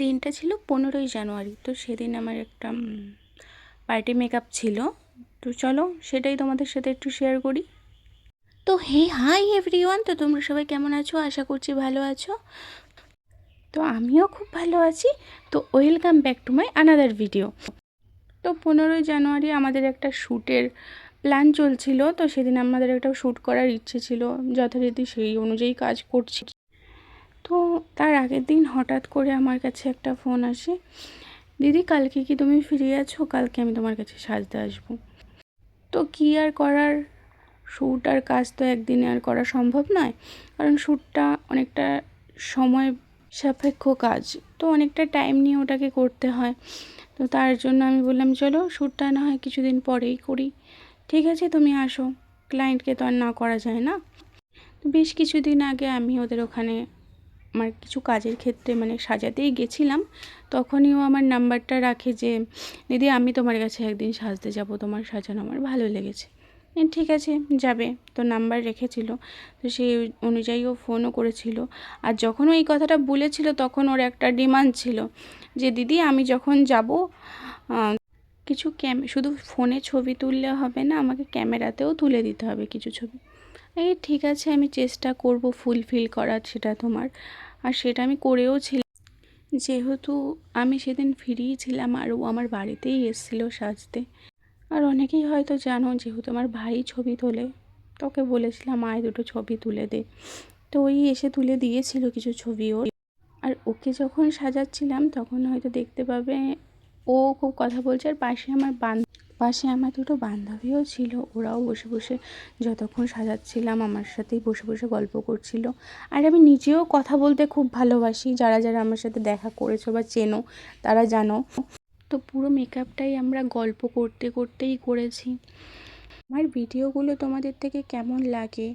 দিনটা ছিল পনেরোই জানুয়ারি। তো সেদিন আমার একটা পার্টি মেকআপ ছিল। তো চলো সেটাই তোমাদের সাথে একটু শেয়ার করি। তো হে হাই এভরিওয়ান তো তোমরা সবাই কেমন আছো? আশা করছি ভালো আছো। তো আমিও খুব ভালো আছি। তো welcome back to my another video তো পনেরোই জানুয়ারি আমাদের একটা শ্যুটের প্ল্যান চলছিল। তো সেদিন আমাদের একটা শ্যুট করার ইচ্ছে ছিল। যথারীতি সেই অনুযায়ী কাজ করছি। তো তার আগের দিন হঠাৎ করে আমার কাছে একটা ফোন আসে, দিদি, কালকে কি তুমি ফ্রি আছো? কালকে আমি তোমার কাছে সাজতে আসব। তো কী আর করার? শ্যুট আর কাজ তো একদিনে আর করা সম্ভব নয়, কারণ শ্যুটটা অনেকটা সময় সাপেক্ষ কাজ। তো অনেকটা টাইম নিয়ে ওটাকে করতে হয়। তো তার জন্য আমি বললাম, চলো, শ্যুটটা না হয় কিছুদিন পরেই করি। ঠিক আছে, তুমি আসো। ক্লায়েন্টকে তো আর না করা যায় না। তো বেশ কিছুদিন আগে আমি ওদের ওখানে আমার কিছু কাজের ক্ষেত্রে মানে সাজাতেই গেছিলাম তখনই ও আমার নাম্বারটা রাখে যে, দিদি, আমি তোমার কাছে একদিন সাজতে যাব, তোমার সাজানো আমার ভালো লেগেছে। ঠিক আছে, যাবে। তো নাম্বার রেখেছিল, তো সেই অনুযায়ী ও ফোনও করেছিল। আর যখন ও এই কথাটা বলেছিল, তখন ওর একটা ডিমান্ড ছিল যে, দিদি, আমি যখন যাব কিছু ক্যাম, শুধু ফোনে ছবি তুললে হবে না, আমাকে ক্যামেরাতেও তুলে দিতে হবে কিছু ছবি। এই ঠিক আছে, আমি চেষ্টা করব ফুলফিল করার সেটা তোমার। আর সেটা আমি করেও ছিলাম। যেহেতু আমি সেদিন ফ্রিই ছিলাম আর ও আমার বাড়িতেই এসেছিল সাজতে। আর অনেকেই হয়তো জানো, যেহেতু আমার ভাই ছবি তোলে, তোকে বলেছিলাম আয় দুটো ছবি তুলে দে। তো ওই এসে তুলে দিয়েছিল কিছু ছবিও আর ওকে যখন সাজাচ্ছিলাম, তখন হয়তো দেখতে পাবে ও খুব কথা বলছে। আর পাশে আমার বান পাশে আমার দুটো বান্ধবীও ছিল, ওরাও বসে বসে যতক্ষণ সাজাচ্ছিলাম আমার সাথেই বসে বসে গল্প করছিল। আর আমি নিজেও কথা বলতে খুব ভালোবাসি, যারা যারা আমার সাথে দেখা করেছ বা চেনো, তারা জানো। তো পুরো মেকআপটাই আমরা গল্প করতে করতেই করেছি। আমার ভিডিওগুলো তোমাদের থেকে কেমন লাগে?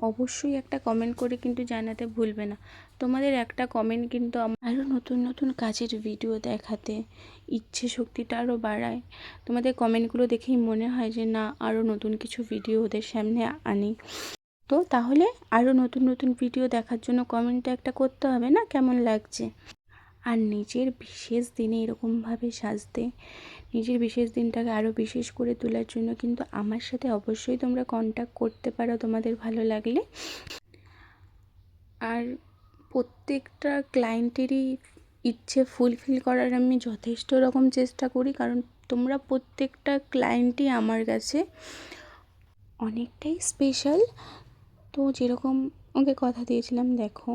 অবশ্যই একটা কমেন্ট করে কিন্তু জানাতে ভুলবে না। তোমাদের একটা কমেন্ট কিন্তু আরও নতুন নতুন কাজের ভিডিও দেখাতে ইচ্ছে শক্তিটা আরও বাড়ায়। তোমাদের কমেন্টগুলো দেখেই মনে হয় যে না আরও নতুন কিছু ভিডিও ওদের সামনে আনি। তো তাহলে আরও নতুন নতুন ভিডিও দেখার জন্য কমেন্টটা একটা করতে হবে না? কেমন লাগছে? আর নিজের বিশেষ দিনে এরকমভাবে সাজতে, নিজের বিশেষ দিনটাকে আরও বিশেষ করে তোলার জন্য কিন্তু আমার সাথে অবশ্যই তোমরা কন্ট্যাক্ট করতে পারো তোমাদের ভালো লাগলে। আর প্রত্যেকটা ক্লায়েন্টেরই ইচ্ছে ফুলফিল করার আমি যথেষ্ট রকম চেষ্টা করি, কারণ তোমরা প্রত্যেকটা ক্লায়েন্টই আমার কাছে অনেকটাই স্পেশাল তো যেরকম ওকে কথা দিয়েছিলাম, দেখো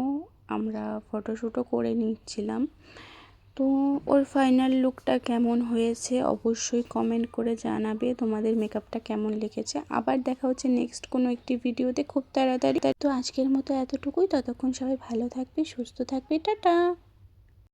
আমরা ফটোশ্যুটও করে নিচ্ছিলাম। তো ওর ফাইনাল লুকটা কেমন হয়েছে অবশ্যই কমেন্ট করে জানাবে। তোমাদের মেকআপটা কেমন লেগেছে? আবার দেখা হচ্ছে নেক্সট কোনো একটি ভিডিওতে খুব তাড়াতাড়ি। তো আজকের মতো এতটুকুই। ততক্ষণ সবাই ভালো থাকবে, সুস্থ থাকবে। টাটা!